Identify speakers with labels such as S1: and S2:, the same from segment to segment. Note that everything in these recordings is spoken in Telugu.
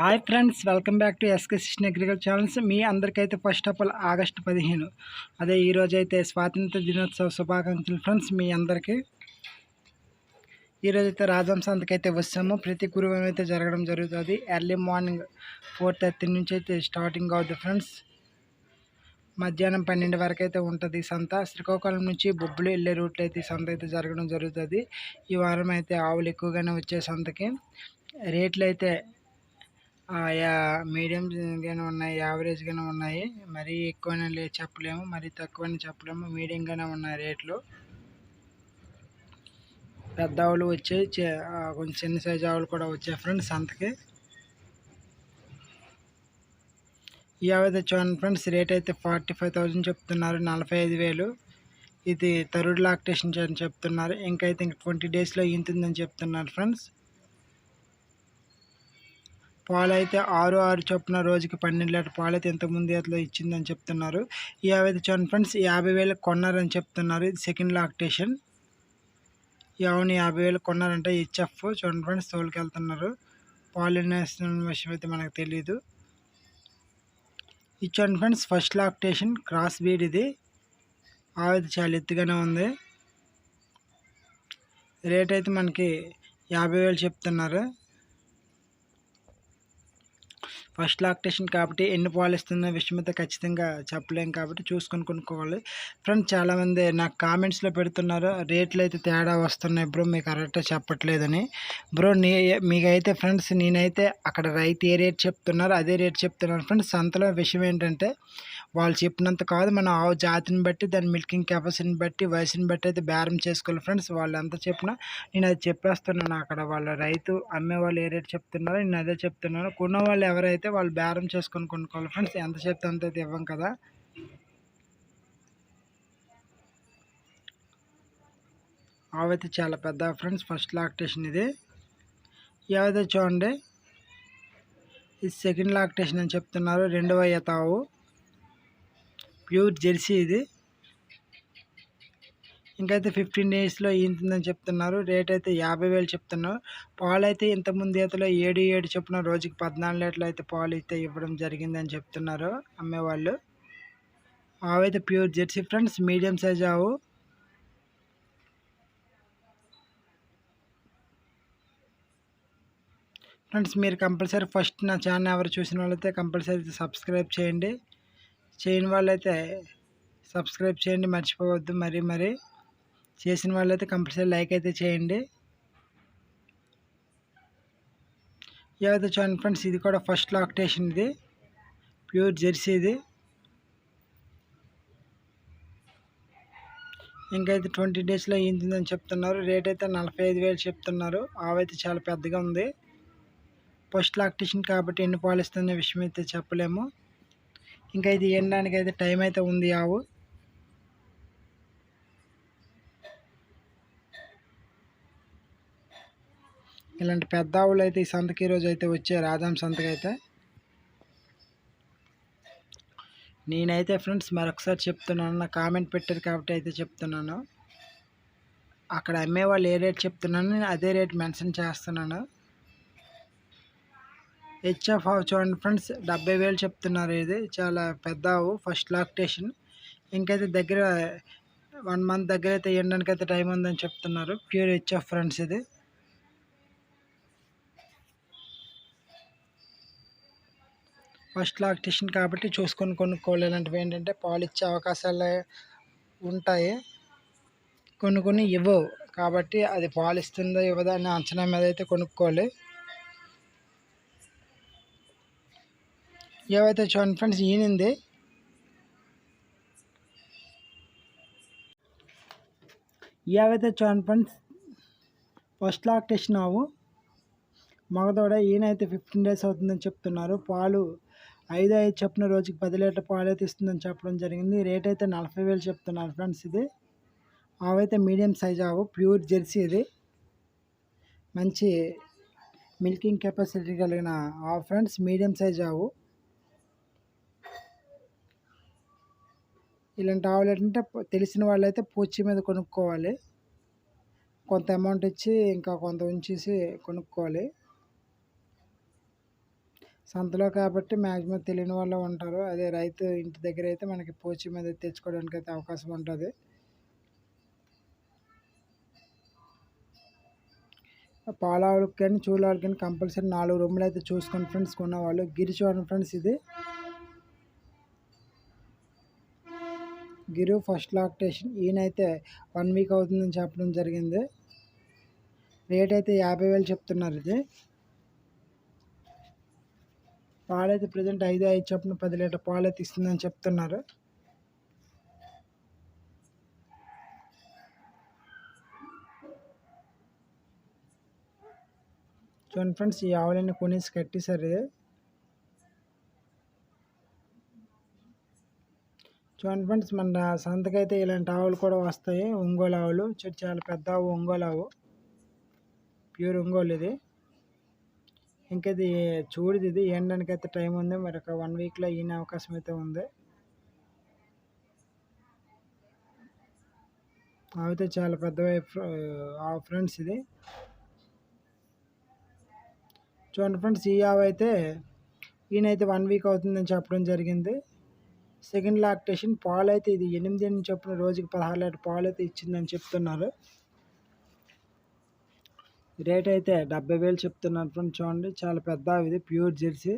S1: Hi friends welcome back to SK సిషన్ agriculture channels. మీ అందరికైతే ఫస్ట్ ఆఫ్ ఆల్ ఆగస్టు పదిహేను. అదే ఈరోజు అయితే స్వాతంత్ర దినోత్సవ శుభాకాంక్షలు ఫ్రెండ్స్ మీ అందరికీ. ఈరోజు అయితే రాజం సంతకైతే వస్తాము. ప్రతి గురువారం అయితే జరగడం జరుగుతుంది. ఎర్లీ మార్నింగ్ ఫోర్ థర్టీ నుంచి అయితే స్టార్టింగ్ అవుతుంది ఫ్రెండ్స్. మధ్యాహ్నం పన్నెండు వరకు అయితే ఉంటుంది ఈ సంత. శ్రీకాకుళం నుంచి బొబ్బులు వెళ్ళే రూట్లో అయితే ఈ సంత అయితే జరగడం జరుగుతుంది. ఈ వారం అయితే ఆవులు ఎక్కువగానే వచ్చే సంతకి. రేట్లు అయితే యా మీడియం గానే ఉన్నాయి యావరేజ్గానే ఉన్నాయి. మరీ ఎక్కువనే లే చెప్పలేము మరీ తక్కువని చెప్పలేము. మీడియంగానే ఉన్నాయి రేట్లు పెద్ద ఆవులు వచ్చాయి కొంచెం చిన్న సైజు ఆవులు కూడా వచ్చాయి ఫ్రెండ్స్ సంతకి ఈ ఆవిడ చూడండి ఫ్రెండ్స్ రేట్ అయితే ఫార్టీ ఫైవ్ థౌజండ్ చెప్తున్నారు నలభై ఐదు వేలు. ఇది థర్డ్ లాక్టేషన్ అని చెప్తున్నారు. ఇంకైతే ఇంక ట్వంటీ డేస్లో ఇంతుందని చెప్తున్నారు ఫ్రెండ్స్ పాలు అయితే ఆరు ఆరు చొప్పున రోజుకి పన్నెండు లీటర్ పాలు అయితే ఇంతకుముందు అట్లా ఇచ్చిందని చెప్తున్నారు. ఈ యాభై చూడండి ఫ్రెండ్స్ యాభై వేలకు కొన్నారని చెప్తున్నారు. ఇది సెకండ్ లాక్టేషన్. ఎవరిని యాభై వేలు కొన్నారంటే హెచ్ఎఫ్. చూడండి ఫ్రెండ్స్ తోలుకెళ్తున్నారు పాలినేషన్ విషయం అయితే మనకు తెలియదు ఇచ్చాను friends first lactation cross breed ఇది. ఆవిడ చాలా ఎత్తుగానే ఉంది. రేట్ అయితే మనకి యాభై వేలు చెప్తున్నారు. ఫస్ట్ లాక్టేషన్ కాబట్టి ఎన్ని పాలు ఇస్తున్న విషయం అయితే ఖచ్చితంగా చెప్పలేం కాబట్టి చూసుకొని కొనుక్కోవాలి. ఫ్రెండ్స్ చాలామంది నాకు కామెంట్స్లో పెడుతున్నారు రేట్లు అయితే తేడా వస్తున్నాయి బ్రో మీకు కరెక్ట్గా చెప్పట్లేదని. బ్రో నీ మీకైతే ఫ్రెండ్స్ నేనైతే అక్కడ రైతు ఏ రేట్ చెప్తున్నారు అదే రేట్ చెప్తున్నాను. ఫ్రెండ్స్ సంతలో విషయం ఏంటంటే వాళ్ళు చెప్పినంత కాదు మన ఆవు జాతిని బట్టి దాని మిల్కింగ్ కెపాసిటీని బట్టి వయసుని బట్టి అయితే బేరం చేసుకోవాలి. ఫ్రెండ్స్ వాళ్ళు ఎంత చెప్పినా నేను అది చెప్పేస్తున్నాను. అక్కడ వాళ్ళ రైతు అమ్మే వాళ్ళు ఏ రేట్ చెప్తున్నారో నేను అదే చెప్తున్నాను. కొన్న వాళ్ళు ఎవరైతే అయితే వాళ్ళు బేరం చేసుకొని కొనుక్కోవాలి ఫ్రెండ్స్. ఎంత చెప్తే అంత అయితే ఇవ్వం కదా. ఆవు చాలా పెద్ద ఫ్రెండ్స్ ఫస్ట్ లాక్టేషన్ ఇది. ఏవైతే చూడండి. ఇది సెకండ్ లాక్టేషన్ అని చెప్తున్నారు. రెండవ ఈత ప్యూర్ జెర్సీ ఇది. ఇంకైతే ఫిఫ్టీన్ డేస్లో ఈంతుందని చెప్తున్నారు. రేట్ అయితే యాభై వేలు చెప్తున్నారు. పాలు అయితే ఇంతకుముందు ఈతలో ఏడు ఏడు చొప్పున రోజుకి పద్నాలుగు లీటర్లు అయితే పాలు అయితే ఇవ్వడం జరిగిందని చెప్తున్నారు అమ్మేవాళ్ళు ఆవైతే pure Jersey friends medium size ఆవు. ఫ్రెండ్స్ మీరు కంపల్సరీ ఫస్ట్ నా ఛానల్ ఎవరు చూసిన వాళ్ళైతే కంపల్సరీ సబ్స్క్రైబ్ చేయండి. చేయని వాళ్ళైతే సబ్స్క్రైబ్ చేయండి మర్చిపోవద్దు. మరి మరి చేసిన వాళ్ళైతే కంపల్సరీ లైక్ అయితే చేయండి. ఏదైతే చూడండి ఫ్రెండ్స్ ఇది కూడా ఫస్ట్ లాక్టేషన్ ఇది. ప్యూర్ జెర్సీ ఇది. ఇంకైతే ట్వంటీ డేస్లో అయ్యిందని చెప్తున్నారు. రేట్ అయితే నలభై ఐదు వేలు చెప్తున్నారు. ఆవైతే చాలా పెద్దగా ఉంది. ఫస్ట్ లాక్టేషన్ కాబట్టి ఎన్ని పాలు ఇస్తున్న విషయం అయితే చెప్పలేము. ఇంకా ఇది ఎండడానికి అయితే టైం అయితే ఉంది ఆవు. ఇలాంటి పెద్ద ఆవులు అయితే ఈ సంతకి రోజు అయితే వచ్చే రాధామ్ సంతకి అయితే నేనైతే ఫ్రెండ్స్ మరొకసారి చెప్తున్నాను. నా కామెంట్ పెట్టారు కాబట్టి అయితే చెప్తున్నాను. అక్కడ అమ్మే వాళ్ళు ఏ రేట్ చెప్తున్నాను నేను అదే రేట్ మెన్షన్ చేస్తున్నాను. హెచ్ఎఫ్ ఆవు చూడండి ఫ్రెండ్స్ డెబ్బై వేలు చెప్తున్నారు ఇది. చాలా పెద్ద ఆవు ఫస్ట్ లాక్టేషన్. ఇంకైతే దగ్గర వన్ మంత్ దగ్గర అయితే ఇవ్వడానికి అయితే టైం ఉందని చెప్తున్నారు. ప్యూర్ హెచ్ఎఫ్ ఫ్రెండ్స్ ఇది. ఫస్ట్ లాక్టేషన్ కాబట్టి చూసుకొని కొనుక్కోవాలి ఇలాంటివి ఏంటంటే పాలు ఇచ్చే అవకాశాలు ఉంటాయి. కొన్ని కొన్ని ఇవ్వవు. కాబట్టి అది పాలు ఇస్తుందో ఇవ్వదా అనే అంచనా మీద అయితే కొనుక్కోవాలి. ఏవైతే చూడండి ఫ్రెండ్స్ ఈనింది ఏవైతే చూడండి ఫ్రెండ్స్ ఫస్ట్ లాక్టేషన్ ఆవు మగదోడ ఈయనైతే ఫిఫ్టీన్ డేస్ అవుతుందని చెప్తున్నారు. పాలు ఐదు ఐదు చెప్పిన రోజుకి పది లీటర్ పాలు ఇస్తుందని చెప్పడం జరిగింది. రేట్ అయితే నలభై వేలు చెప్తున్నారు ఫ్రెండ్స్ ఇది. ఆవైతే మీడియం సైజ్ ఆవు ప్యూర్ జెర్సీ ఇది. మంచి మిల్కింగ్ కెపాసిటీ కలిగిన ఆ ఫ్రెండ్స్ మీడియం సైజ్ ఆవు. ఇలాంటి ఆవులు ఏంటంటే తెలిసిన వాళ్ళు అయితే పూచి మీద కొనుక్కోవాలి. కొంత అమౌంట్ ఇచ్చి ఇంకా కొంత ఉంచేసి కొనుక్కోవాలి. సంతలో కాబట్టి మ్యాక్సిమం తెలియని వాళ్ళు ఉంటారు. అదే రైతు ఇంటి దగ్గర అయితే మనకి పోచి మీద తెచ్చుకోవడానికి అయితే అవకాశం ఉంటుంది. పాలావులకు కానీ చూలాలకు కానీ కంపల్సరీ నాలుగు రూములు అయితే చూసుకొని ఫ్రెండ్స్ కొన్నవాళ్ళు గిరి చూడండి ఫ్రెండ్స్ ఇది. Gir first lactation. ఈయనైతే వన్ వీక్ అవుతుందని చెప్పడం జరిగింది. రేట్ అయితే యాభై వేలు చెప్తున్నారు ఇది. పాలైతే ప్రజెంట్ ఐదు ఐదు చొప్పున పది లీటర్ పాలు అయితే ఇస్తుందని చెప్తున్నారు. చూడండి ఫ్రెండ్స్ ఈ ఆవులన్నీ కొనేసి కట్టేశారు. ఇది చూడండి ఫ్రెండ్స్ మన సంతకైతే ఇలాంటి ఆవులు కూడా వస్తాయి. ఒంగోలు ఆవులు చాలా పెద్ద ఆవు ఒంగోలు ఆవు. ప్యూర్ ఒంగోలు ఇది. ఇంకా ఇది చూడదు ఇది. ఎండడానికి అయితే టైం ఉంది. మరి ఒక వన్ వీక్లో ఈయన అవకాశం అయితే ఉంది. అయితే చాలా పెద్ద ఫ్రెండ్స్ ఇది. చూడండి ఫ్రెండ్స్ ఈ ఆవు అయితే ఈయనైతే వన్ వీక్ అవుతుందని చెప్పడం జరిగింది. సెకండ్ లాక్టేషన్ పాలు అయితే ఇది ఎనిమిది నుంచి చెప్పిన రోజుకి పదహారు లీటర్ పాలు అయితే ఇచ్చిందని చెప్తున్నారు. రేట్ అయితే డెబ్బై వేలు చెప్తున్నారు ఫ్రెండ్ చూడండి. చాలా పెద్ద ఇది ప్యూర్ జెర్సీ.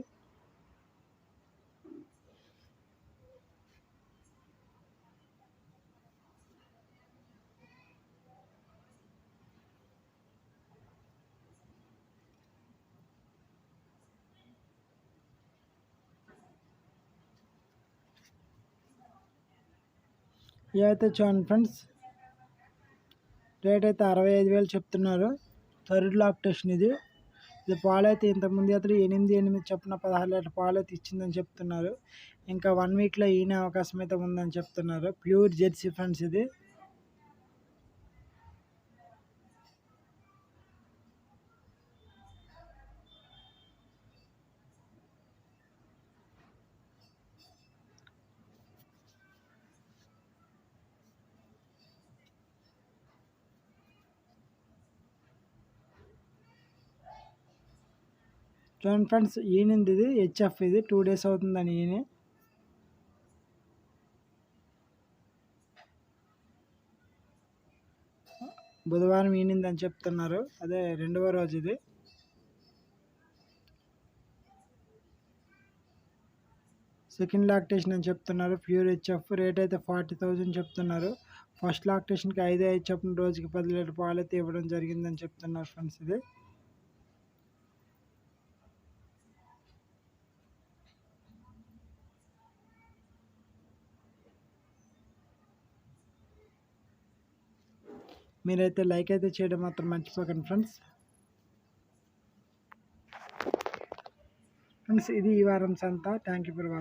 S1: ఇవైతే చూడండి ఫ్రెండ్స్. రేట్ అయితే అరవై ఐదు వేలు చెప్తున్నారు. థర్డ్ లాక్టేషన్ ఇది. ఇది పాలైతే ఇంతకుముందు అతను ఎనిమిది ఎనిమిది చొప్పున పదహారు లీటర్ పాలు అయితే ఇచ్చిందని చెప్తున్నారు. ఇంకా వన్ వీక్లో ఈయన అవకాశం అయితే ఉందని చెప్తున్నారు. ప్యూర్ జెర్సీ ఫ్రెండ్స్ ఇది. చూడండి ఫ్రెండ్స్ ఈయనంది ఇది హెచ్ఎఫ్ ఇది టూ డేస్ అవుతుందని ఈయన. బుధవారం ఈనింది అని చెప్తున్నారు. అదే రెండవ రోజు ఇది. సెకండ్ లాక్టేషన్ అని చెప్తున్నారు. ప్యూర్ హెచ్ఎఫ్ రేట్ అయితే ఫార్టీ థౌజండ్ చెప్తున్నారు. ఫస్ట్ లాక్టేషన్కి ఐదే హెచ్ఎఫ్ రోజుకి పది లీటర్ పాలు అయితే ఇవ్వడం జరిగిందని చెప్తున్నారు ఫ్రెండ్స్ ఇది. మీరైతే లైక్ అయితే చేయడం మాత్రం మర్చిపోకండి ఫ్రెండ్స్. ఫ్రెండ్స్ ఇది ఈ వారం సంత. Thank you for watching